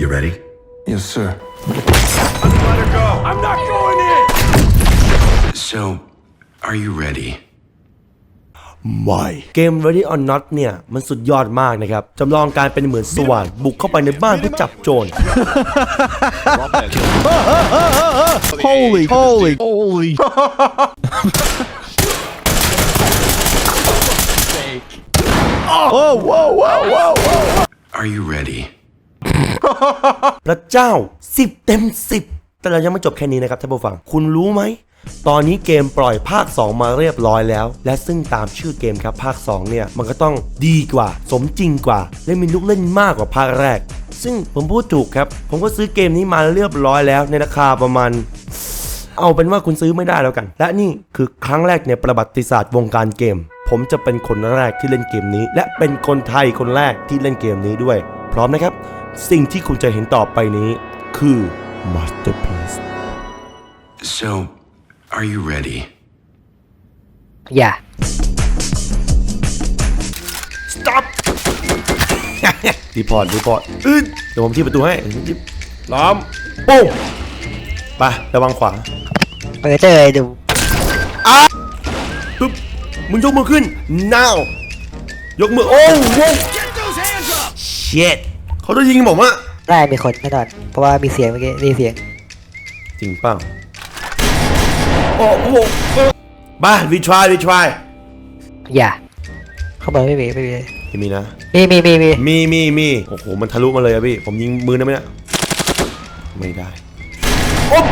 You ready? Yes, sir. Let her go. I'm not going in. So, are you ready? ไม่เกม Ready or Not เนี่ย มันสุดยอดมากนะครับ จำลองการเป็นเหมือนสว่านบุกเข้าไปในบ้านเพื่อจับโจร Holy, holy, holy. oh, whoa, whoa, whoa, whoa. Are you ready? พระเจ้า 10 เต็ม 10 แต่เรายังไม่จบแค่นี้นะครับท่านผู้ฟัง คุณรู้ไหม ตอนนี้เกมปล่อยภาค 2 มาเรียบร้อยแล้ว และซึ่งตามชื่อเกมครับภาค 2 เนี่ย มันก็ต้องดีกว่า สมจริงกว่า และมีลูกเล่นมากกว่าภาคแรก ซึ่งผมพูดถูกครับ ผมก็ซื้อเกมนี้มาเรียบร้อยแล้วในราคาประมาณเอาเป็นว่าคุณซื้อไม่ได้แล้วกัน และนี่คือครั้งแรกในประวัติศาสตร์วงการเกม ผมจะเป็นคนแรกที่เล่นเกมนี้ และเป็นคนไทยคนแรกที่เล่นเกมนี้ด้วย พร้อมนะครับ สิ่งที่คุณจะเห็นต่อไปนี้คือ masterpiece So, are you ready? อย่า stop รีพอร์ตรีพอร์ตอืดเดี๋ยวผมที่ประตูให้ล้อมปุ้งไประวังขวาเปิดเจอเลยดูปึ๊บมึงยกมือขึ้น now ยกมือ โอ้โห shit เขาจะยิงผมอะได้มีคนแน่นอน เพราะว่ามีเสียงเมื่อกี้ได้ยินเสียงจริงเปล่าโอ้โหบ้า we try we try อย่าเข้ามาไม่มีไม่มีไม่มีนะ มีมีมีมีมีมีมีโอ้โห มันทะลุมาเลยอะพี่ ผมยิงมือได้ไหมเนี่ยไม่ได้โอ๊บ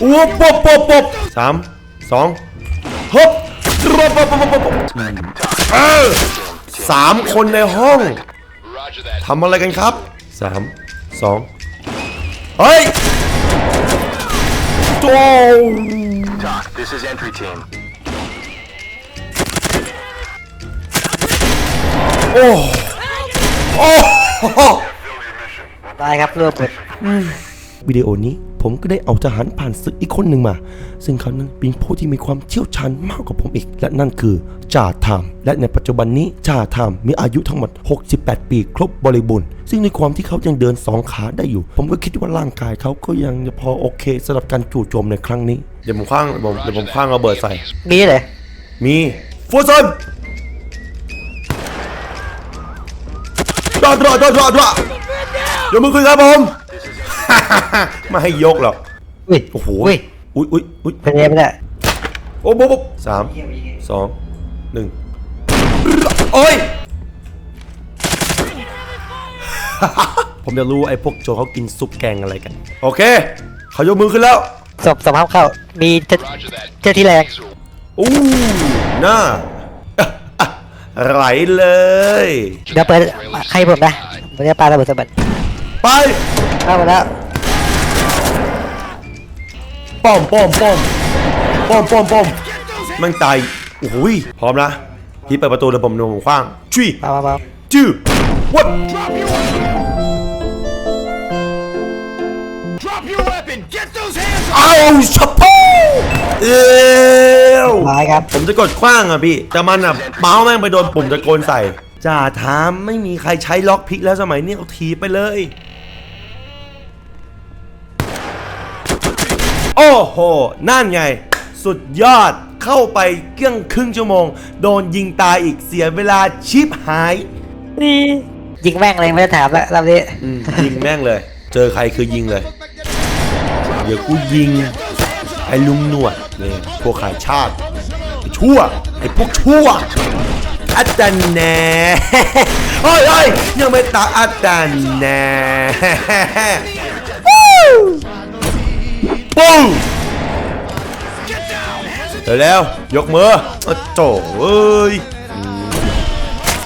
โอ้ปบปบปบสามสองฮบปบปบปบปบปบเออสามคนในห้อง ทำอะไรกันครับสามสองเฮ้ยโจ Doc, this is entry team. โอ้โอ้ได้ครับรวบหมดวิดีโอนี้ ผมก็ได้เอาทหารผ่านศึกอีกคนหนึ่งมา ซึ่งเขานั้นเป็นผู้ที่มีความเชี่ยวชาญมากกว่าผมอีก และนั่นคือจ่าไทม์และในปัจจุบันนี้จ่าไทม์มีอายุทั้งหมด 68 ปีครบบริบูรณ์ ซึ่งในความที่เขายังเดินสองขาได้อยู่ ผมก็คิดว่าร่างกายเขาก็ยังพอโอเคสำหรับการจู่โจมในครั้งนี้ เดี๋ยวผมคว้างผมเดี๋ยวผมคว้างระเบิดใส่ มีเลยมีฟูซอนรอดรอดรอดรอดรอดยกมือขึ้นครับผม ไม่ให้ยกหรอกอุ้ยโอ้โหอุ้ยอุ้ยอุ้ยอุ้ยเป็นไงไม่ได้โอ้โหโอ้โหสามสองหนึ่งโอ้ย ผมจะรู้ว่าไอ้พวกโจรเขากินซุปแกงอะไรกัน โอเค เขายกมือขึ้นแล้วศพสภาพเข้ามีเจ้าเจ้าที่แรงอู้หน้าอะอะไหลเลย เดี๋ยวเปิดให้ผมนะผมจะปาระเบิดสมบัติไปเข้ามาแล้ว ป้อมป้อมป้อมป้อมป้อมป้อมแมันตายโอ้โหยพร้อมนะพี่เปิดประตูแล้วผมโดนผมคว้างจุ้ยมามามาจื้อวัด Drop your weapon. Get those hands เอาชับปูเอ้วร้ายครับผมจะกดคว้างอะพี่ แต่มันอะเมาส์แม่งไปโดนปุ่มตะโกนใส่จ่าถามไม่มีใครใช้ล็อกพิกแล้วสมัยนี้เอาทีไปเลย โอ้โห นั่นไง สุดยอดเข้าไปเกื้องครึ่งชั่วโมง โดนยิงตายอีกเสียเวลาชิปหาย นี่ยิงแม่งเลยไม่ได้ถามแล้วรอบนี้อืมยิงแม่งเลย เจอใครคือยิงเลย เดี๋ยวกูยิง ไอ้ลุงหนวดเนี่ยพวกขายชาติไอ้ชั่วไอ้พวกชั่วอาจารย์แหน่เฮ้ยเฮ้ยยังไม่ตายอาจารย์แหน่วู้ ปุ้งเดี๋ยวแล้วยกมือโอ้โจเอ้ย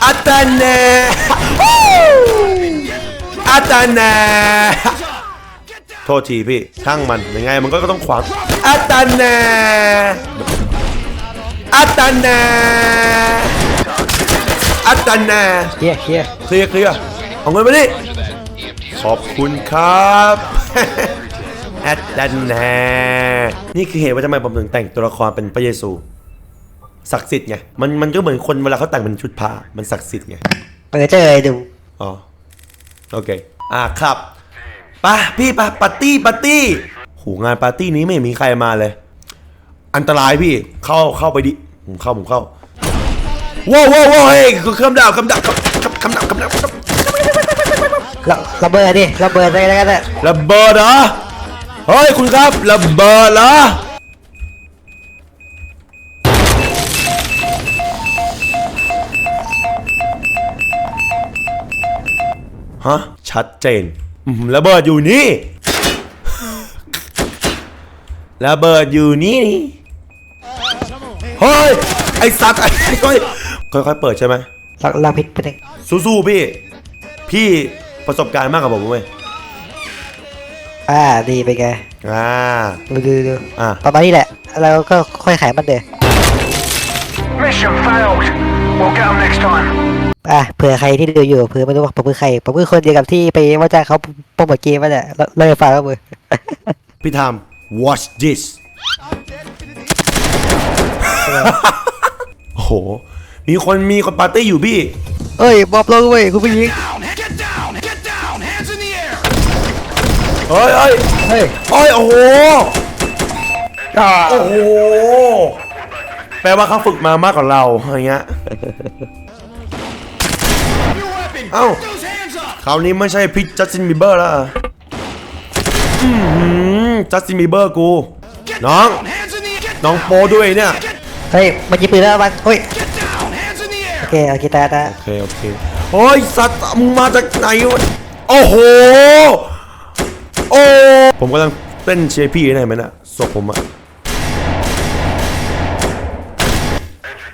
อาจารย์แหน่วู้อาจารย์แหน่โทษทีพี่ช่างมันยังไงมันก็ต้องขวางอาจารย์แหน่อาจารย์แหน่อาจารย์แหน่เคลียร์เคลียร์เคลียร์เคลียร์เอาเงินมาดิขอบคุณครับแอดดันแนนี่คือเหตุว่าทำไมผมถึงแต่งตัวละครเป็นพระเยซู ศักดิ์สิทธิ์ไง มันมันก็เหมือนคนเวลาเขาแต่งเป็นชุดผ้า มันศักดิ์สิทธิ์ไงเปิดเจอเลยดู อ๋อ โอเค อ่าครับไปะพี่ไปะปาร์ตี้ปาร์ตี้โหงานปาร์ตี้นี้ไม่มีใครมาเลย อันตรายพี่ เข้าเข้าไปดิ ผมเข้าผมเข้าว้าวว้าวว้าวเฮ้ยคำดาวคำดาวคำคำดาวคำดาวคำดาวระระเบิดดิระเบิดอะไรกันน่ะระเบิดเหรอ เฮ้ยคุณครับระเบิดเหรอฮะชัดเจนอื้อหือระเบิดอยู่นี่ระเบิดอยู่นี่เฮ้ยไอสัตว์ไอ้เฮ้ยค่อยๆเปิดใช่ไหมเราเราผิดไปหนึ่งสู้ๆพี่ พี่ประสบการณ์มากกว่าผมเว้ย อ่าดีไปไงอ่า ดูดูดูอะ ประมาณนี้แหละเราก็ค่อยขายมันเด้อ Mission failed. We'll get them next time. อะเผื่อใครที่ดูอยู่เผื่อไม่รู้ว่าผมคือใครผมคือคนเดียวกับที่ไปว่าจ้างเขาโปรโมทเกมมาเนี่ยเราเราไปฟังก็มือ พี่ทำ watch this โอ้โห มีคนมีคนปาร์ตี้อยู่พี่ เอ้ยบอบลงเว้ยคุณผู้หญิง เฮ้ยเฮ้ยเฮ้ยเฮ้ยโอ้โหอ่าโอ้โห แปลว่าเขาฝึกมามากกว่าเราอะไรเงี้ย Your weapon! Ow. Get those hands up! คราวนี้ไม่ใช่พี่จัสตินบีเบอร์แล้วอืมจัสตินบีเบอร์กู Get น้อง down! Hands in the air! Get น้องโปด้วยเนี่ย เฮ้ยมันยิงปืนแล้วมันเฮ้ย Get down! Hands in the โอ air! เคโอเคตาตาโอเค โอเคโอ้ยสัตว์มึงมาจากไหนวะ โอ้โห โอ้ ผมกำลังเต้นเชียร์พี่ได้ไหมน่ะศพผมอะ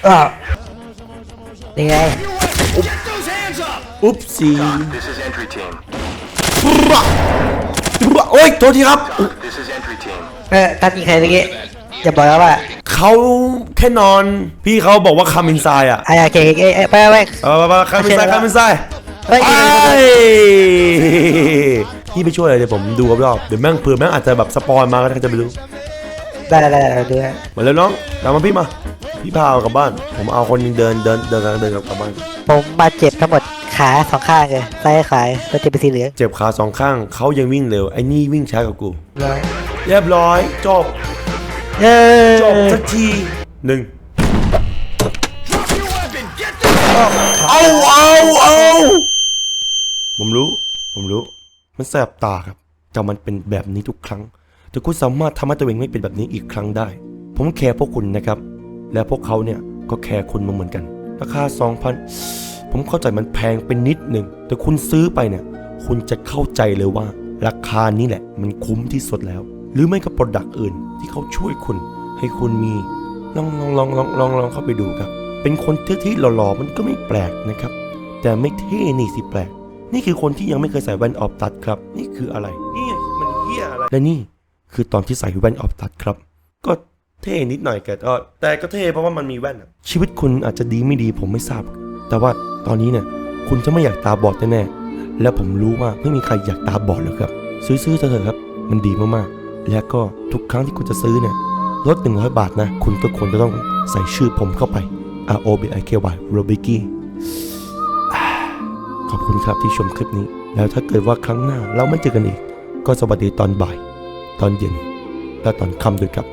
อ้าวนี่ไง Your weapon! Get those hands up! อุ๊บซี This is entry team. โอ้ยโทษทีครับ This is entry team. เออท่านยิงใครเมื่อกี้อย่าบอกแล้วว่าเขาแค่นอน พี่เขาบอกว่าคามินไซอะไอ้โอเคโอเคเอ้ยไปไปไปเออมาคามินไซคามินไซเฮ้ยไป พี่ไปช่วยอะไรเดี๋ยวผมดูรอบๆเดี๋ยวแม่งเผื่อแม่งอาจจะแบบสปอยมาก็จะไม่รู้ได้ได้ได้ได้ดูนะมาเลยน้องตามมาพี่มา พี่พาเอากลับบ้าน ผมเอาคนเดินเดินเดินเดินกลับบ้าน ผมบาดเจ็บทั้งหมดขาสองข้างเลยซ้ายขายตัวเจ็บเป็นสีเหลืองเจ็บขาสองข้างเขายังวิ่งเร็วไอ้นี่วิ่งช้ากว่ากู ร้อยเรียบร้อยจบเออจบสักทีหนึ่ง Drop your weapon! Get down! เอาเอาเอาผมรู้ ผมรู้ มันแสบตาครับ แต่มันเป็นแบบนี้ทุกครั้ง แต่คุณสามารถทำให้ตัวเองไม่เป็นแบบนี้อีกครั้งได้ ผมแคร์พวกคุณนะครับ และพวกเขาเนี่ยก็แคร์คุณมาเหมือนกัน ราคา 2,000 ผมเข้าใจมันแพงเป็นนิดหนึ่ง แต่คุณซื้อไปเนี่ย คุณจะเข้าใจเลยว่า ราคานี้แหละ มันคุ้มที่สุดแล้ว หรือไม่ก็โปรดักต์อื่นที่เขาช่วยคุณ ให้คุณมีลองลองลองลองลองลองเข้าไปดูครับ เป็นคนที่ที่หล่อๆมันก็ไม่แปลกนะครับ แต่ไม่เท่นี่สิแปลก นี่คือคนที่ยังไม่เคยใส่แว่นออฟตัดครับ นี่คืออะไร นี่มันเฮียอะไร และนี่คือตอนที่ใส่แว่นออฟตัดครับ ก็เท่นิดหน่อยแกก็แต่ก็เท่เพราะว่ามันมีแว่นอะชีวิตคุณอาจจะดีไม่ดีผมไม่ทราบ แต่ว่าตอนนี้เนี่ยคุณจะไม่อยากตาบอดแน่ๆและผมรู้ว่าไม่มีใครอยากตาบอดหรอกครับ ซื้อๆเถอะครับ มันดีมากๆ และก็ทุกครั้งที่คุณจะซื้อเนี่ยลด100 บาทนะ คุณก็ควรจะต้องใส่ชื่อผมเข้าไป R O B I K Y r o b i k i ข อบคุณครับที่ชมคลิปนี้ แล้วถ้าเกิดว่าครั้งหน้าเราไม่เจอกันอีก ก็สวัสดีตอนบ่าย ตอนเย็น และตอนค่ำด้วยครับ